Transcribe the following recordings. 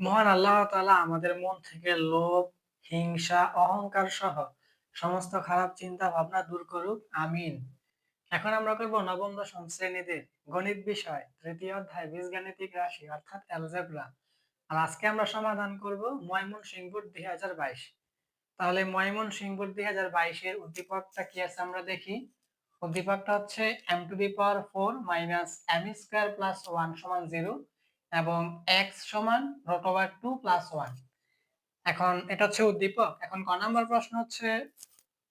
মহান আল্লাহ তাআলা আমাদের মন থেকে লোভ, হিংসা, অহংকার সহ সমস্ত খারাপ চিন্তা ভাবনা দূর করুক। আমিন। এখন আমরা করব নবম দশম শ্রেণীদের গণিত বিষয় তৃতীয় অধ্যায় বীজগাণিতিক রাশি অর্থাৎ অ্যালজেব্রা। আর আজকে আমরা সমাধান করব ময়মন সিংপুর দুই হাজার বাইশ তাহলে ময়মনসিংহ বোর্ড 2022 এর উদ্দীপকটা কি আছে আমরা দেখি। উদ্দীপকটা হচ্ছে M to the power four minus m square plus one সমান 0 এবং এক্স সমান root over two plus one এখন এটা হচ্ছে উদ্দীপক। এখন ক নাম্বার প্রশ্ন হচ্ছে,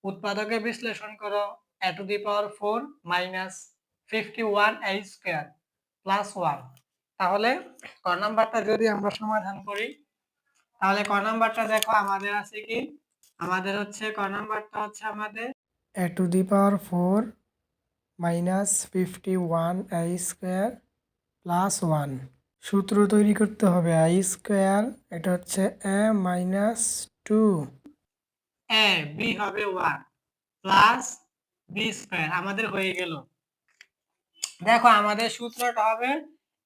উৎপাদকে বিশ্লেষণ করো A to the power four minus 51 a square plus one তাহলে ক নাম্বারটা যদি আমরা সমাধান করি, তাহলে ক নাম্বারটা দেখো, আমাদের আছে কি? আমাদের হচ্ছে, ক নাম্বারটা হচ্ছে আমাদের A to the power 4 minus fifty one A square plus one সূত্র তৈরি করতে হবে। আই স্কোয়ার, এটা হচ্ছে A minus two. a b হবে 1 প্লাস স্কয়ার, আমাদের হয়ে গেল। দেখো, আমাদের সূত্রটা হবে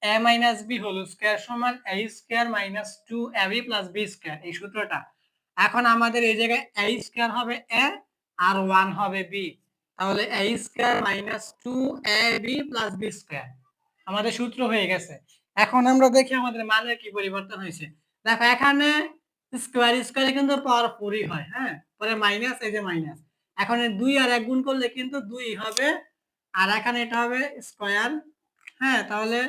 a মাইনাস b হোল সমান square minus 2 ab plus b square, এই সূত্রটা। এখন আমাদের এই জায়গায় a স্কয়ার হবে a আর 1 হবে b তাহলে a square minus 2 ab plus b square, আমাদের সূত্র হয়ে গেছে। এখন আমরা দেখি আমাদের মানের কি পরিবর্তন হয়েছে। দেখো, এখানে স্কোয়ার স্কোয়ারে কিন্তু পাওয়ার ফোরই হয় হ্যাঁ? পরে মাইনাস এই যে মাইনাস এখন দুই আর এক গুণ করলে কিন্তু দুই হবে, আর এখানে এটা হবে স্কোয়ার হ্যাঁ? তাহলে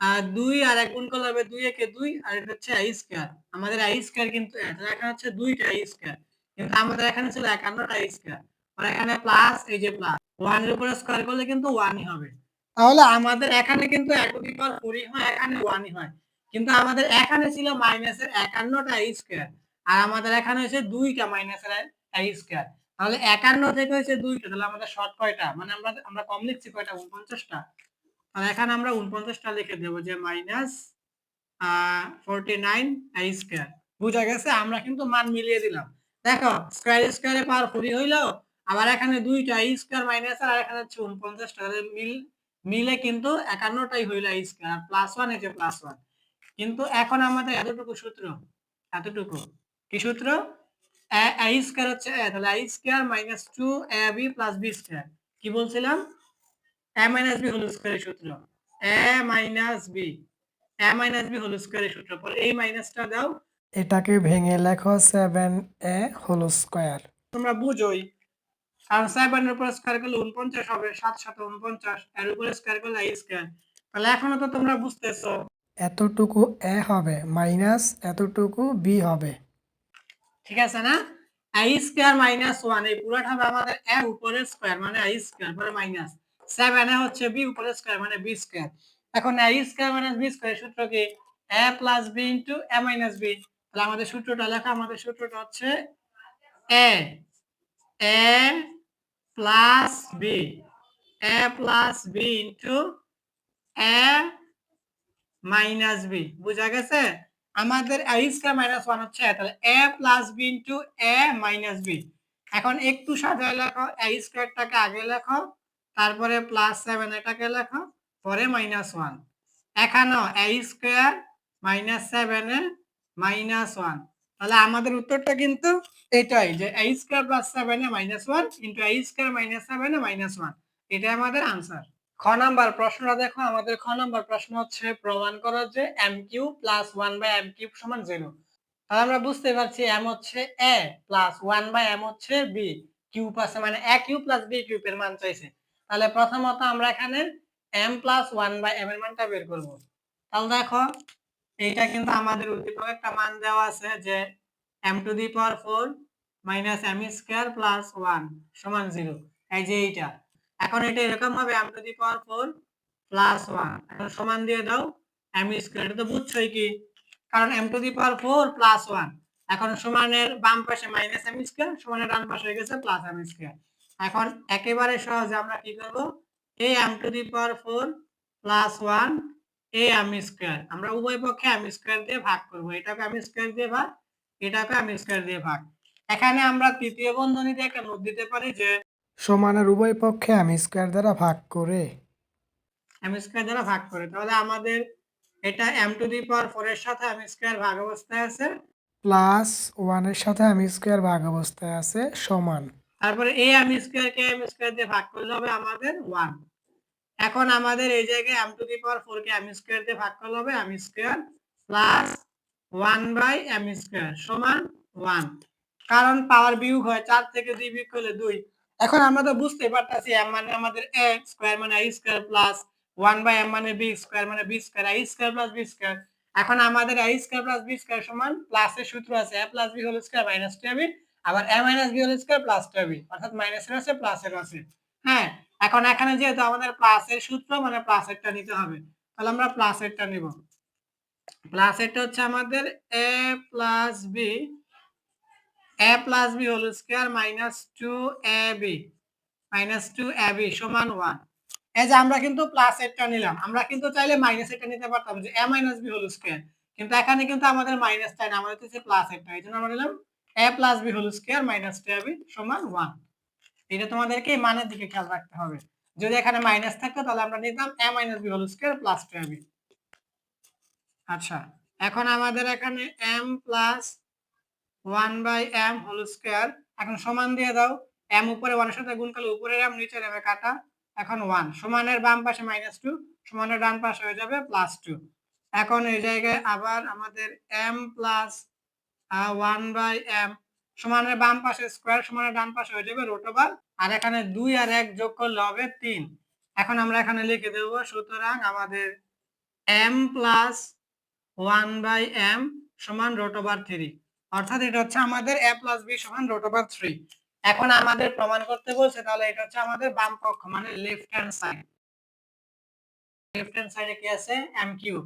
আর দুই আর এক গুণ করলে হবে দুই একে দুই, আর এটা হচ্ছে আই স্কোয়ার আমাদের আই স্কোয়ার কিন্তু এখানে হচ্ছে দুইটা আই স্কোয়ার কিন্তু আমাদের এখানে ছিল একান্নটা আই স্কোয়ার আর এখানে প্লাস এই যে প্লাস ওয়ানের উপরে স্কোয়ার করলে কিন্তু ওয়ানই হবে। তাহলে আমাদের এখানে কিন্তু এক ফোরই হয় এখানে ওয়ানই হয়। কিন্তু আমাদের এখানে ছিল মাইনাসের একান্নটা স্কোয়ার, আর আমাদের এখানে হয়েছে দুইটা মাইনাসের স্কোয়ার। তাহলে একান্ন থেকে হয়েছে দুইটা, তাহলে আমাদের শর্ট কয়টা? মানে আমরা আমরা কম লিখছি কয়টা? উনপঞ্চাশটা? তাহলে এখানে আমরা উনপঞ্চাশটা লিখে দেবো যে মাইনাস ফোরটি নাইন স্কোয়ার। বুঝা গেছে? আমরা কিন্তু মান মিলিয়ে দিলাম। দেখো, স্কোয়ার স্কোয়ারে পাওয়ার ফোরই হইল, আবার এখানে দুইটা স্কোয়ার মাইনাস আর এখানে হচ্ছে উনপঞ্চাশটা মিল মিলে কিন্তু একান্নটাই হইল আই স্কোয়ার প্লাস ওয়ান যে প্লাস ওয়ান কিন্তু এখন আমাদের এতটুকু সূত্র এতটুকু। কি সূত্র? আই স্কোয়ার হচ্ছে তাহলে A square minus two A B plus B square কি বলছিলাম? এ মাইনাস বি হোল স্কোয়ারের সূত্র। A minus B A minus B whole স্কোয়ারের সূত্র। পরে এই মাইনাসটা দাও। এটাকে ভেঙে লেখো সেভেন এ হোল স্কোয়ার তোমরা বুঝোই। কারণ সেভেনের উপর স্কোয়ার করলে উনপঞ্চাশ হবে সাত সাত উনপঞ্চাশ এর উপরে স্কোয়ার করলে আই স্কোয়ার। তাহলে এখনও তো তোমরা বুঝতেছো। এতটুকু এ হবে মাইনাস এতটুকু বি হবে। ঠিক আছে না? আই স্কোয়ার মাইনাস ওয়ান এই পুরোটা হবে আমাদের এ উপরে স্কোয়ার মানে আই স্কোয়ার পরে মাইনাস। সেভেন এ হচ্ছে বি উপরে স্কোয়ার মানে বি স্কোয়ার। এখন A square minus B square সূত্র কি? A plus B into A minus B. তাহলে আমাদের সূত্রটা লেখা আমাদের সূত্রটা হচ্ছে A. A plus B A plus B into A minus B বুঝা গেছে? আমাদের এ স্কয়ার মাইনাস ওয়ান হচ্ছে তাহলে A plus B into A minus B এখন একটু সাজায় লেখো এ স্কয়ারটাকে আগে লেখো তারপরে প্লাস সেভেন এটাকে লেখো পরে মাইনাস ওয়ান এখানে A square minus seven A minus one তাহলে আমাদের উত্তরটা কিন্তু এটাই যে A square plus seven A minus one into A square minus seven A minus one এটাই আমাদের আনসার খ নাম্বার প্রশ্নটা দেখো, আমাদের খ নাম্বার প্রশ্ন হচ্ছে প্রমাণ করো যে M cube plus one by M cube সমান জিরো তাহলে আমরা বুঝতে পারছি এম হচ্ছে A plus one by M হচ্ছে বি কিউব আছে মানে এ কিউ প্লাস বি কিউবের মান চাইছে। তাহলে প্রথমত আমরা এখানে M plus one by M এর মানটা বের করব। তাহলে দেখো, এইটা কিন্তু আমাদের উদ্দীপক একটা মান দেওয়া আছে যে M to the power four minus M square plus one সমান জিরো এই যে এইটা। এখন এটা এরকম হবে M to the power four plus one এখন সমান দিয়ে দাও এম স্কোয়ার এটা তো বুঝছোই কি? কারণ M to the power four plus one এখন সমানের বাম পাশে মাইনাস এম স্কোয়ার সমানের ডান পাশে হয়ে গেছে প্লাস এম স্কোয়ার এখন একেবারে সহজে আমরা কি করব? এ M to the power four plus one A M square আমরা উভয় পক্ষে এম স্কোয়ার দিয়ে ভাগ করব। এটাকে এম স্কোয়ার দিয়ে ভাগ এটাকে এম স্কোয়ার দিয়ে ভাগ। এখানে আমরা তৃতীয় বন্ধনীতে একটা নোট দিতে পারি যে সমানের উভয় পক্ষে আমি স্কোয়ার দ্বারা ভাগ করে। এম স্কোয়ার দ্বারা ভাগ করে। তাহলে আমাদের এটা M to the power four এর সাথে আমি স্কোয়ার ভাগ অবস্থায় আছে প্লাস ওয়ানের সাথে আমি স্কোয়ার ভাগ অবস্থায় আছে সমান। তারপরে এ আমি স্কোয়ার কে এম স্কোয়ার দিয়ে ভাগ করলে হবে আমাদের ওয়ান এখন আমাদের এই জায়গায় M to the power four K M square দিয়ে ভাগ করলে হবে M square plus one by M square সমান ওয়ান। কারণ পাওয়ার বিয়োগ হয় চার থেকে দুই বিয়োগ করলে দুই। এখন আমরা তো বুঝতে পারতেছি এম মানে আমাদের এ স্কোয়ার মানে A square plus one by M মানে বি স্কোয়ার মানে B square, A square plus B square. এখন আমাদের A square plus B square সমান প্লাসের সূত্র আছে, A plus B whole square minus two B, আবার A minus B whole square plus two B, অর্থাৎ মাইনাসের আছে প্লাসের আছে। হ্যাঁ এখন এখানে যেহেতু আমাদের প্লাসের সূত্র মানে প্লাসেরটা নিতে হবে, তাহলে আমরা প্লাসেরটা নিব। প্লাসেরটা হচ্ছে আমাদের A plus B A plus B whole square minus two A B minus two A B সমান ওয়ান এই যে আমরা কিন্তু প্লাস এরটা নিলাম, আমরা কিন্তু চাইলে মাইনাস এটা নিতে পারতাম যে A minus B whole square কিন্তু এখানে কিন্তু আমাদের মাইনাস চাই না, আমাদের হচ্ছে প্লাস এরটা এই জন্য আমরা নিলাম A plus B whole square minus two A B সমান ওয়ান এটা তোমাদেরকে মানের দিকে খেয়াল রাখতে হবে। যদি এখানে মাইনাস থাকতো তাহলে আমরা নিতাম A minus B whole square plus two A B আচ্ছা এখন আমাদের এখানে M plus one by M whole square এখন সমান দিয়ে দাও এম উপরে ওয়ানের সাথে গুণ করলে উপরের এম নিচে নেবে কাটা, এখন ওয়ান সমানের বাম পাশে মাইনাস টু সমানের ডান পাশে হয়ে যাবে প্লাস টু এখন এই জায়গায় আবার আমাদের M plus one by M সমানের বাম পাশে স্কোয়ার সমানের ডান পাশে হয়ে যাবে রোট ওভার আর এখানে দুই আর এক যোগ করলে হবে তিন। এখন আমরা এখানে লিখে দেবো, সুতরাং আমাদের M plus one by M সমান রোট ওভার থ্রি অর্থাৎ এটা হচ্ছে আমাদের এ প্লাস বি সমান রোট ওভার থ্রি এখন আমাদের প্রমাণ করতে বলছে, তাহলে এটা হচ্ছে আমাদের বাম পক্ষ মানে left hand side left hand সাইডে কি আছে? এম কিউব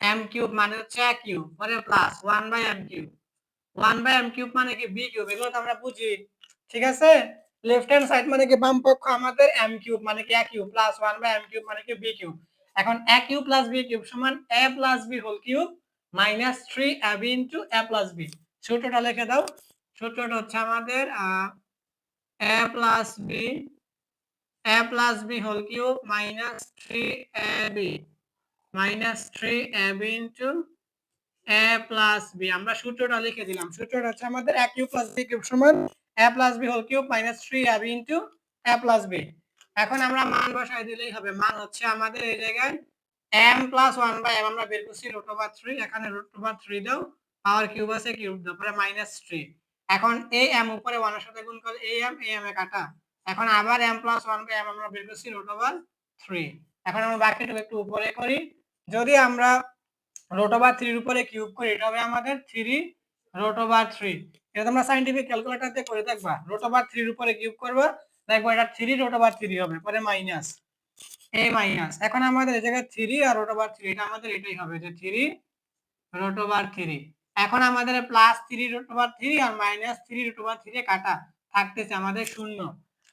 এম কিউব মানে হচ্ছে এ কিউব পরে plus one by M cube one by M cube মানে কি? বি কিউব এগুলো তো আমরা বুঝি। ঠিক আছে? লেফট হ্যান্ড সাইড মানে কি? বাম পক্ষ আমাদের এম কিউব মানে কি A cube plus one by M cube মানে কি? বি কিউব এখন A cube plus B cube সমান A plus B whole cube minus three A B into A plus B সূত্রটা লিখে দাও। সূত্রটা হচ্ছে আমাদের A plus B A plus B whole cube minus three A B minus three A B into A plus B আমরা সূত্রটা লিখে দিলাম। সূত্রটা হচ্ছে আমাদের A cube plus B cube সমান A plus B whole cube minus three A B into A plus B এখন আমরা মান বসাই দিলেই হবে। মান হচ্ছে আমাদের এই জায়গায় M plus one by M আমরা বের করছি রুট ওভার থ্রি এখানে রুট ওভার থ্রি দাও পাওয়ার কিউব আছে কিউব দাও পরে মাইনাস থ্রি এখন এই এম উপরে ওয়ানের সাথে গুণ করলে এই এম এই এম এ কাটা। এখন আবার M plus one by M আমরা বের করছি রুট ওভার থ্রি এখন আমরা বাকিটুকু একটু উপরে করি। যদি আমরা রুট ওভার থ্রির উপরে কিউব করি, এটা হবে আমাদের থ্রি রুট ওভার থ্রি এটা তোমরা সাইন্টিফিক ক্যালকুলেটর দিয়ে করে দেখবা। রুট ওভার থ্রির উপরে কিউব করবা দেখব এটা থ্রি রোট ওভার থ্রি হবে, পরে মাইনাস এ মাইনাস এখন আমাদের এই জায়গায় থ্রি আর রুট ওভার থ্রি এটা আমাদের এটাই হবে, যে থ্রি রোট ওভার থ্রি এখন আমাদের plus three root over three আর minus three root over three কাটা, থাকতেছে আমাদের শূন্য।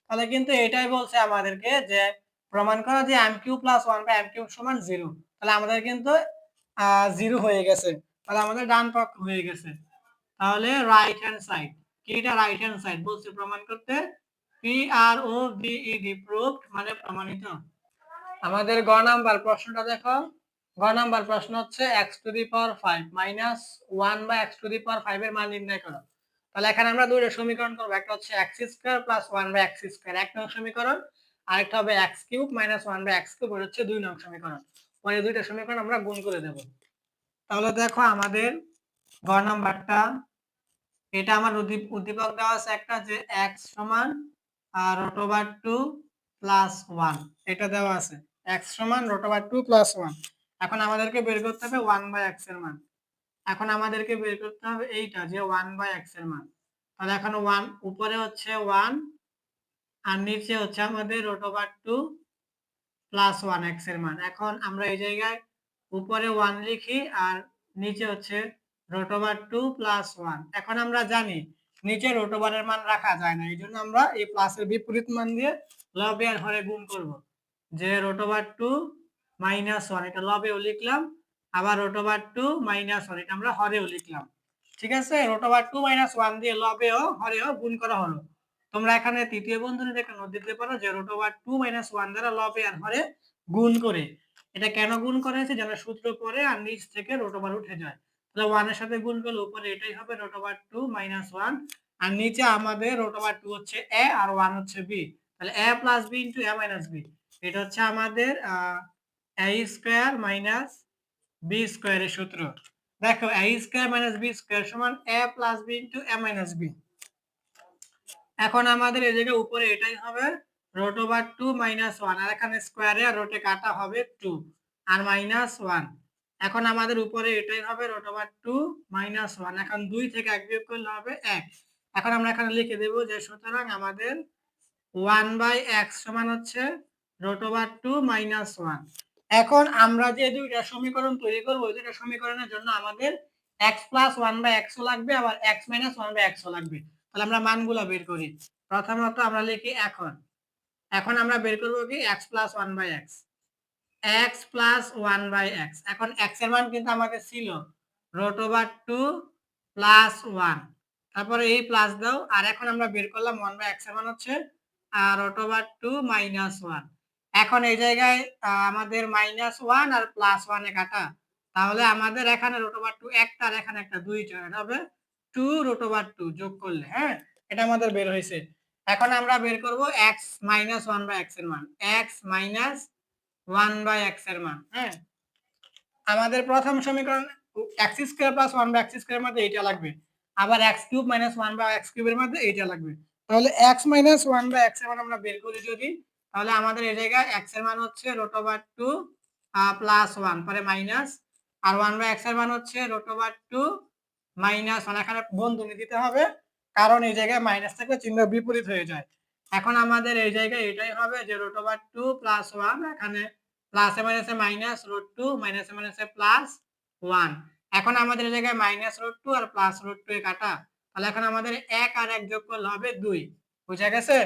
তাহলে কিন্তু এটাই বলছে আমাদেরকে যে, প্রমাণ করা যে M cube plus one by M cube সমান জিরো তাহলে আমাদের কিন্তু জিরো হয়ে গেছে। তাহলে আমাদের ডান পক্ষ হয়ে গেছে। তাহলে রাইট হ্যান্ড সাইড কি এটা রাইট হ্যান্ড সাইড বলছে প্রমাণ করতে। P R O B E D proved মানে প্রমাণিত। আমাদের গ নাম্বার প্রশ্নটা দেখো। গ নাম্বার প্রশ্ন হচ্ছে X to the power five minus one by X to the power five এর মান নির্ণয় করো। তাহলে এখানে আমরা দুইটা সমীকরণ করব। একটা হচ্ছে X square plus one by X square এক নং সমীকরণ, আরেকটা হবে X cube minus one by X cube হচ্ছে দুই নং সমীকরণ। পরে দুইটা সমীকরণ আমরা গুণ করে দেব। তাহলে দেখো আমাদের গ নাম্বারটা, এটা আমার উদ্দীপ, উদ্দীপক দেওয়া আছে একটা যে এক্স সমান আর root over two plus one এটা দেওয়া আছে। এক্স সমান root over two plus one এখন আমাদেরকে বের করতে হবে ওয়ান বাই এক্সের মান। এখন আমাদেরকে বের করতে হবে এইটা যে ওয়ান বাই এক্সের মান। তাহলে এখন ওয়ান উপরে হচ্ছে ওয়ান আর নিচে হচ্ছে আমাদের root over two plus one এক্সের মান। এখন আমরা এই জায়গায় উপরে ওয়ান লিখি আর নিচে হচ্ছে root over two plus one এখন আমরা জানি নিচে রোট ওভারের মান রাখা যায় না। এই জন্য আমরা এই প্লাসের বিপরীত মান দিয়ে লবে আর হরে গুণ করব। যে root over two minus one এটা লবেও লিখলাম, আবার root over two minus one এটা আমরা হরেও লিখলাম। ঠিক আছে? Root over two minus one দিয়ে লবেও হরেও গুণ করা হলো। তোমরা এখানে তৃতীয় বন্ধনী দেখে নোট দিতে পারো যে root over two minus one দ্বারা লবে আর হরে গুণ করে। এটা কেন গুণ করা হয়েছে? যেন সূত্র পরে আর নিচ থেকে রোট ওভার উঠে যায়। তাহলে ওয়ানের সাথে গুণ করলে উপরে এটাই হবে root over two minus one আর নিচে আমাদের রোট ওভার টু হচ্ছে এ আর ওয়ান হচ্ছে বি তাহলে A plus B into A minus B এটা হচ্ছে আমাদের এ স্কোয়ার মাইনাস বি স্কোয়ারের সূত্র। দেখো a squared minus b squared সমান a plus b into a minus b এখন আমাদের এই জায়গায় উপরে এটাই হবে root over two minus one আর এখানে স্কোয়ারে রোটে কাটা হবে টু আর মাইনাস ওয়ান এখন আমাদের উপরে এটাই হবে root over two minus one. এখন দুই থেকে এক বিয়োগ করলে হবে এক। এখন আমরা এখানে লিখে দেবো যে সুতরাং আমাদের ওয়ান বাই এক্স সমান হচ্ছে root over two minus one. এখন আমরা যে দুইটা সমীকরণ তৈরি করব, ওই দুইটা সমীকরণের জন্য আমাদের এক্স প্লাস ওয়ান বাই এক্সও লাগবে, আবার এক্স মাইনাস ওয়ান বাই এক্সও লাগবে। তাহলে আমরা মানগুলো বের করি। প্রথমত আমরা লিখি এখন। এখন আমরা বের করব কি? X plus one by x x plus one by x এখন এক্সের মান কিন্তু আমাদের ছিল root over two plus one তারপরে এই প্লাস দাও, আর এখন আমরা বের করলাম ওয়ান বাই এক্সের মান হচ্ছে root over two minus one এখন এই জায়গায় আমাদের মাইনাস ওয়ান আর প্লাস ওয়ানে কাটা, তাহলে আমাদের এখানে রোট ওভার টু একটা আর এখানে একটা দুইটা টু রোট ওভার টু যোগ করলে হ্যাঁ? এটা আমাদের বের হয়েছে। এখন আমরা বের করব এক্স মাইনাস ওয়ান বাই এক্সের মান। এক্স মাইনাস ওয়ান বাই এক্সের মান হ্যাঁ? আমাদের প্রথম সমীকরণ, x squared plus one by x স্কোয়ারের মধ্যে এইটা লাগবে। আবার x cube minus one by x কিউবের মধ্যে এইটা লাগবে। তাহলে এক্স মাইনাস ওয়ান বাই এক্সের মান আমরা বের করি যদি, তাহলে আমাদের এই জায়গায় এক্সের মান হচ্ছে root over two plus one, পরে মাইনাস। আর ওয়ান বাই এক্সের মান হচ্ছে root over two, minus one. এখানে বন্ধনী দিতে হবে, কারণ এই জায়গায় মাইনাস থাকলে চিহ্ন বিপরীত হয়ে যায়। এখন আমাদের এই জায়গায় এটাই হবে যে root over two plus one এখানে প্লাস প্লাসে মাইনাসে মাইনাস রুট টু মাইনাস মাইনাসে মাইনাসে প্লাস ওয়ান এখন আমাদের এই জায়গায় মাইনাস রুট টু আর প্লাস রুট টু এ কাটা। তাহলে এখন আমাদের এক আর এক যোগ করলে হবে দুই। বুঝা গেছে?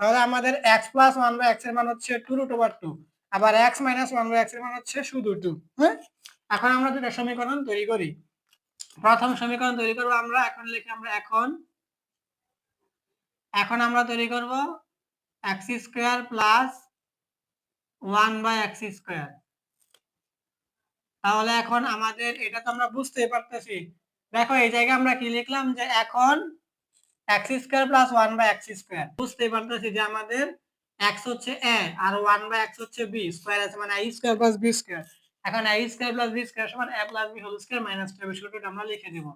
তাহলে আমাদের এক্স প্লাস ওয়ান বাই এক্সের মান হচ্ছে টু রুট ওভার টু আবার এক্স মাইনাস ওয়ান বাই এক্সের মান হচ্ছে শুধু টু হ্যাঁ? এখন আমরা দুটো সমীকরণ তৈরি করি। প্রথম সমীকরণ তৈরি করব আমরা। এখন লিখি আমরা এখন এখন আমরা তৈরি করব x squared plus one by x squared তাহলে এখন আমাদের, এটা তো আমরা বুঝতেই পারতেছি। দেখো, এই জায়গায় আমরা কি লিখলাম যে এখন x squared plus one by x squared বুঝতেই পারতেছি যে আমাদের এক্স হচ্ছে এ আর ওয়ান বাই এক্স হচ্ছে বি স্কোয়ার আছে মানে a squared plus b squared এখন a squared plus b squared সমান a plus b whole squared minus two সূত্রটা আমরা লিখে দেব।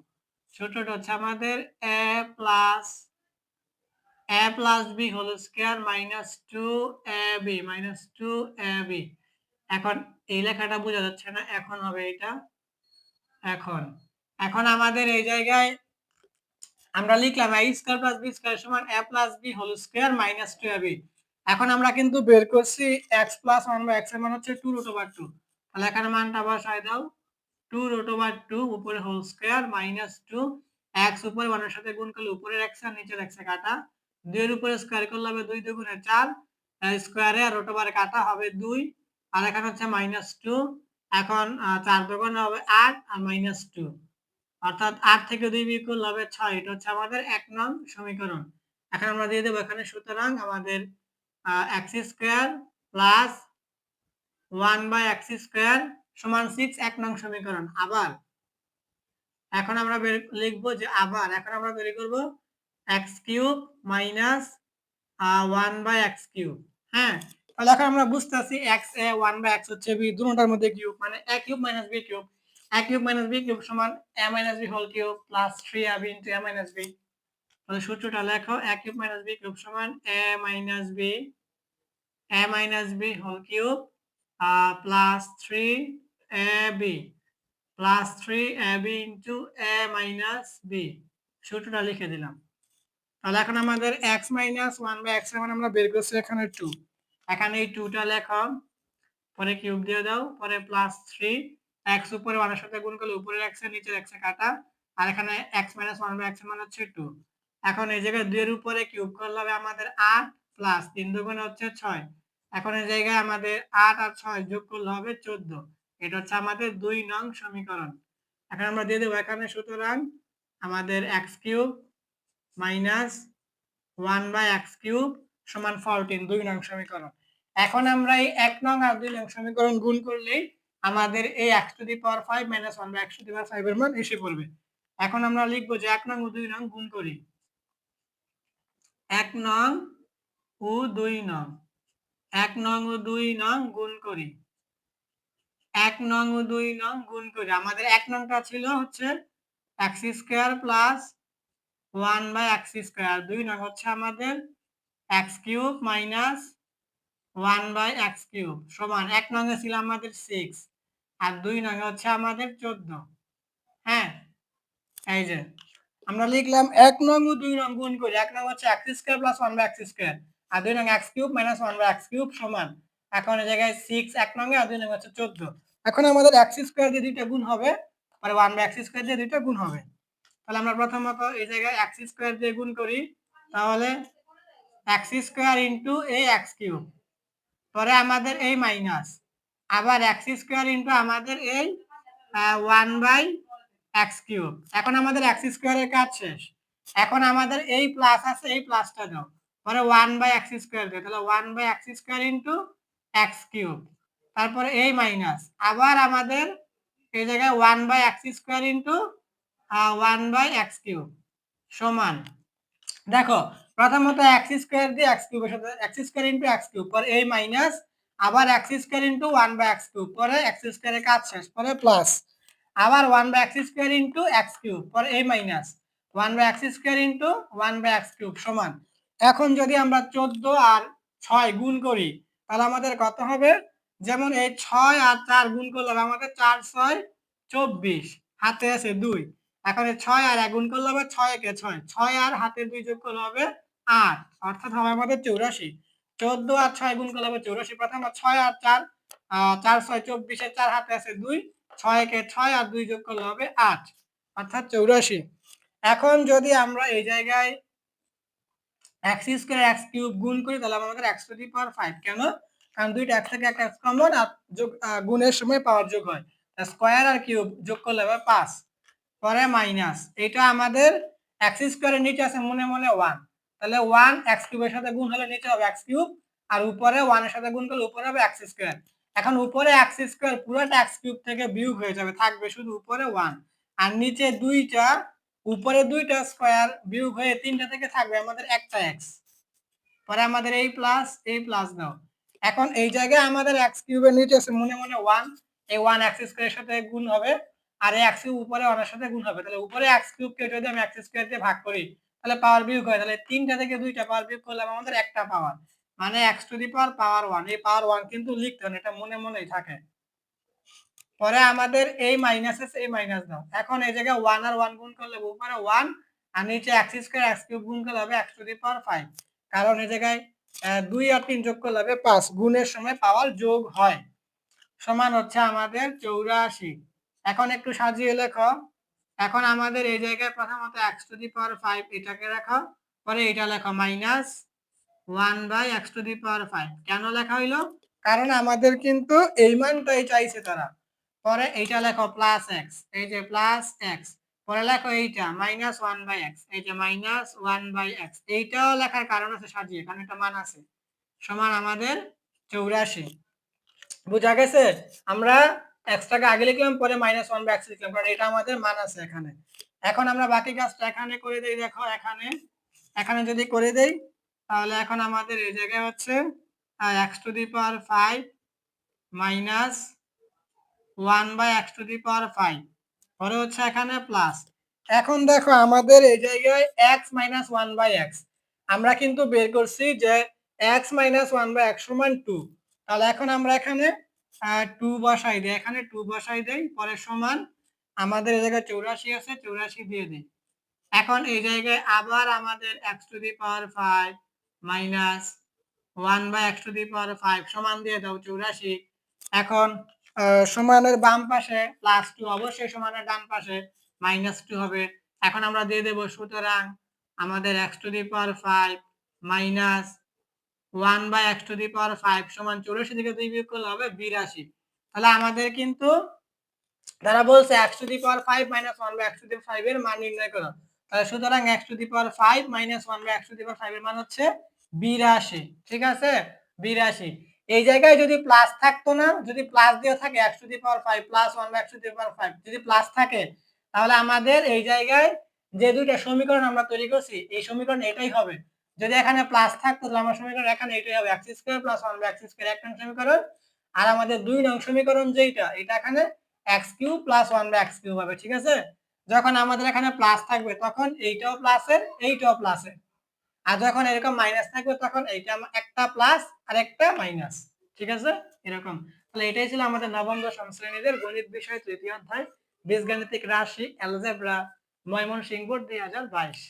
সূত্রটা হচ্ছে আমাদের a plus a plus b whole square minus 2ab minus 2ab এখন এই লেখাটা বোঝা যাচ্ছে না, এখন হবে এটা, এখন। এখন আমাদের এই জায়গায় আমরা লিখলাম a squared plus b squared সমান a plus b whole squared minus 2ab এখন আমরা কিন্তু বের করছি x প্লাস 1 বা x এর মান হচ্ছে 2 রুট ওভার 2 তাহলে এখানে মানটা বসায় দাও। 2 রুট ওভার 2 উপরে হোল স্কয়ার মাইনাস 2 x উপরে 1 এর সাথে গুণ করলে উপরের x আর নিচের x এ কাটা। দুইয়ের উপরে স্কোয়ার করলে হবে দুই দুগুণে চার স্কোয়ারে আর রোট কাটা হবে দুই, আর এখানে হচ্ছে মাইনাস টু এখন চার দুগুণে হবে আট আর মাইনাস টু অর্থাৎ আট থেকে দুই বিয়োগ করলে হবে ছয়, এটা হচ্ছে আমাদের এক নং সমীকরণ, এখন আমরা দিয়ে দেবো এখানে সুতরাং আমাদের x squared plus one by x squared সমান সিক্স এক নং সমীকরণ, আবার, এখন আমরা লিখব যে আবার, এখন আমরা বের করব x cube minus one by x cube হ্যাঁ? তাহলে এখন আমরা বুঝতেছি x a, one by x হচ্ছে বি, দুটোটার মধ্যে কিউব মানে a cube minus b cube. A cube minus b cube সমান a minus b whole cube plus three a b into a minus b. তাহলে সূত্রটা লেখো, a cube minus b cube সমান a minus b, a minus b whole cube plus three a b, plus three a b into a minus b. সূত্রটা লিখে দিলাম। তাহলে এখন আমাদের x minus one by x মানে আমরা বের করছি এখানে টু এখানে এই টুটা লেখো। পরে কিউব দিয়ে দাও, পরে প্লাস থ্রি এক্স উপরে ওয়ানের সাথে গুণ করলে উপরের এক্সের নিচের এক্স কাটা। আর এখানে x minus one by x মানে হচ্ছে টু এখন এই জায়গায় দুইয়ের উপরে কিউব করলে হবে আমাদের আট প্লাস তিন দুগুণে হচ্ছে ছয়। এখন এই জায়গায় আমাদের আট আর ছয় যোগ করলে হবে চোদ্দ। এটা হচ্ছে আমাদের দুই নং সমীকরণ। এখন আমরা দিয়ে দেবো এখানে সুতরাং আমাদের x cube minus one by x cube সমান ফোরটিন, দুই নং সমীকরণ। এখন আমরা এই এক নং আর দুই নং সমীকরণ গুণ করলেই আমাদের এই x to the power five minus one বা x to the power five এর মান এসে পড়বে। এখন আমরা লিখব যে এক নং ও দুই নং গুণ করি। এক নং ও দুই নং। এক নং ও দুই নং গুণ করি। এক নং ও দুই নং গুণ করি। আমাদের এক নংটা ছিল হচ্ছে x squared plus one by x squared, দুই নং হচ্ছে আমাদের x cube minus one by x cube সমান এক নঙ্গে ছিল আমাদের সিক্স আর দুই নঙ্গে হচ্ছে আমাদের চোদ্দ। হ্যাঁ? এই যে, আমরা লিখলাম এক নং ও দুই নং গুণ করি, এক নং হচ্ছে x squared plus one by x squared আর দুই নং x cube minus one by x cube সমান। এখন এই জায়গায় সিক্স এক নঙ্গে আর দুই নং হচ্ছে চোদ্দ। এখন আমাদের এক্স স্কোয়ার দিয়ে দুইটা গুণ হবে পরে ওয়ান বাই এক্স স্কোয়ার দিয়ে দুইটা গুণ হবে। তাহলে আমরা প্রথমত এই জায়গায় এক্স স্কোয়ার দিয়ে গুণ করি। তাহলে এক্স স্কোয়ার ইন্টু এই এক্স কিউব পরে আমাদের এই মাইনাস আবার এক্স স্কোয়ার ইন্টু আমাদের এই ওয়ান বাই এক্স কিউব এখন আমাদের এক্স স্কোয়ারের কাজ শেষ। এখন আমাদের এই প্লাস আছে, এই প্লাসটা দাও। পরে ওয়ান বাই এক্স স্কোয়ার দাও তাহলে one by x squared into x cube তারপরে এই মাইনাস আবার আমাদের এই জায়গায় one by x squared into one by x cube সমান। দেখো, প্রথমত এক্স স্কোয়ার দিয়ে এক্স কিউবের সাথে x squared into x cube পরে এই মাইনাস আবার x squared into one by x cube পরে এক্স স্কোয়ারের কাজ শেষ, পরে প্লাস আবার one by x squared into x cube পরে এই minus one by x squared into one by x cube সমান। এখন যদি আমরা চোদ্দ আর ছয় গুণ করি, তাহলে আমাদের কত হবে? যেমন এই ছয় আর চার গুণ করলে আমাদের চার ছয় চব্বিশ, হাতে আছে দুই। এখন ছয় আর এক গুণ করলে হবে ছয় কে ছয়। ছয় আর হাতে দুই যোগ করলে হবে আট। অর্থাৎ হবে আমাদের চৌরাশি। চোদ্দ আর ছয় গুণ করলে হবে চৌরাশি। প্রথম ছয় আর চার চার ছয় চব্বিশে চার হাতে আছে দুই। ছয় কে ছয় আর দুই যোগ করলে হবে আট। অর্থাৎ চৌরাশি। এখন যদি আমরা এই জায়গায় এক্স স্কোয়ার এক্স কিউব গুণ করি, তাহলে আমাদের x to the power five কেন? কারণ দুইটা এক থেকে একটা কমন আর যোগ গুণের সময় পাওয়ার যোগ হয়। স্কোয়ার আর কিউব যোগ করলে হবে পাঁচ। পরে মাইনাস এটা আমাদের এক্স স্কোয়ারের নিচে আছে, মনে মনে ওয়ান তাহলে ওয়ান এক্স কিউবের সাথে গুণ হলে নিচে হবে এক্স কিউব আর উপরে ওয়ানের সাথে গুণ করলে উপরে হবে এক্স স্কোয়ার এখন উপরে এক্স স্কোয়ার পুরোটা এক্স কিউব থেকে বিয়োগ হয়ে যাবে, থাকবে শুধু উপরে ওয়ান আর নিচে দুইটা, উপরে দুইটা স্কোয়ার বিয়োগ হয়ে তিনটা থেকে থাকবে আমাদের একটা এক্স পরে আমাদের এই প্লাস এই প্লাস দাও। এখন এই জায়গায় আমাদের এক্স কিউবের নিচে আছে, মনে মনে ওয়ান এই ওয়ান এক্স স্কোয়ারের সাথে গুণ হবে আর এক্স কিউব উপরে ওয়ানের সাথে গুণ হবে। তাহলে উপরে এক্স কিউবকে যদি আমি এক্স স্কোয়ার দিয়ে ভাগ করি, তাহলে পাওয়ার বিয়োগ হয়। তাহলে তিনটা থেকে দুইটা পাওয়ার বিয়োগ করলে আমাদের একটা পাওয়ার মানে x to the power power one এই পাওয়ার ওয়ান কিন্তু লিখতে হবে, এটা মনে মনেই থাকে। পরে আমাদের এই মাইনাস আছে, এই মাইনাস দাও। এখন এই জায়গায় ওয়ান আর ওয়ান গুণ করলে উপরে ওয়ান আর নিচে এক্স স্কোয়ার, এক্স কিউব গুণ করলে হবে x to the power five কারণ এই জায়গায় দুই আর তিন যোগ করলে হবে পাঁচ। গুণের সময় পাওয়ার যোগ হয়। সমান হচ্ছে আমাদের চৌরাশি। এখন একটু সাজিয়ে লেখো। এখন আমাদের এই জায়গায় প্রথমত x to the power five এটাকে রাখো পরে এটা লেখো minus one by x to the power five কেন লেখা হইল? কারণ আমাদের কিন্তু এই মানটাই চাইছে তারা। পরে এইটা লেখো প্লাস এক্স এই যে প্লাস এক্স পরে লেখো এইটা মাইনাস ওয়ান বাই এক্স এই যে মাইনাস ওয়ান বাই এক্স এইটাও লেখার কারণ আছে সাজিয়ে, কারণ এটা মান আছে। সমান আমাদের চৌরাশি। বুঝা গেছে? আমরা এক্সটাকে আগে লিখলাম, পরে মাইনাস ওয়ান বাই এক্স লিখলাম কারণ এটা আমাদের মান আছে এখানে। এখন আমরা বাকি কাজটা এখানে করে দেই, দেখো এখানে এখানে যদি করে দেই, তাহলে এখন আমাদের এই জায়গায় হচ্ছে x to the power five minus one by x to the power five পরে হচ্ছে এখানে প্লাস এখন দেখো আমাদের এই জায়গায় x minus one by x আমরা কিন্তু বের করছি যে x minus one by x সমান টু তাহলে এখন আমরা এখানে টু বসাই দেয়। এখানে টু বসাই দেয় পরে সমান আমাদের এই জায়গায় চৌরাশি আছে, চৌরাশি দিয়ে দিই। এখন এই জায়গায় আবার আমাদের x to the power five minus one by x to the power five সমান দিয়ে দাও, চৌরাশি। এখন সমানের বাম পাশে প্লাস টু অবশ্যই সমানের ডান পাশে মাইনাস টু হবে। এখন আমরা দিয়ে দেবো, সুতরাং আমাদের x to the power five minus one by x to the power five সমান চৌরাশি থেকে দুই বিয়োগ করলে হবে বিরাশি। তাহলে আমাদের কিন্তু তারা বলছে x to the power five minus one by x to the five এর মান নির্ণয় করো। তাহলে সুতরাং x to the power five minus one by x to the power five এর মান হচ্ছে বিরাশি, ঠিক আছে? বিরাশি। এই জায়গায় যদি প্লাস থাকতো না, যদি প্লাস দিয়ে থাকে x to the power five plus one বা x to the power five যদি প্লাস থাকে, তাহলে আমাদের এই জায়গায় যে দুইটা সমীকরণ আমরা তৈরি করছি, এই সমীকরণ এটাই হবে। যদি এখানে প্লাস থাকতো, তাহলে আমার সমীকরণ এখানে এটাই হবে এক্স স্কোয়ার প্লাস ওয়ান বা এক্স স্কোয়ার একটা সমীকরণ। আর আমাদের দুই নং সমীকরণ যেটা এটা এখানে এক্স কিউ প্লাস ওয়ান বা এক্স কিউ হবে, ঠিক আছে? যখন আমাদের এখানে প্লাস থাকবে, তখন এইটাও প্লাসের এইটাও প্লাসের আর যখন এরকম মাইনাস থাকবে, তখন এইটা একটা প্লাস আর একটা মাইনাস ঠিক আছে? এরকম। তাহলে এটাই ছিল আমাদের নবম দশম শ্রেণীদের গণিত বিষয় তৃতীয় অধ্যায়। বীজগাণিতিক রাশি অ্যালজেব্রা ময়মনসিংহ, দুই হাজার বাইশ।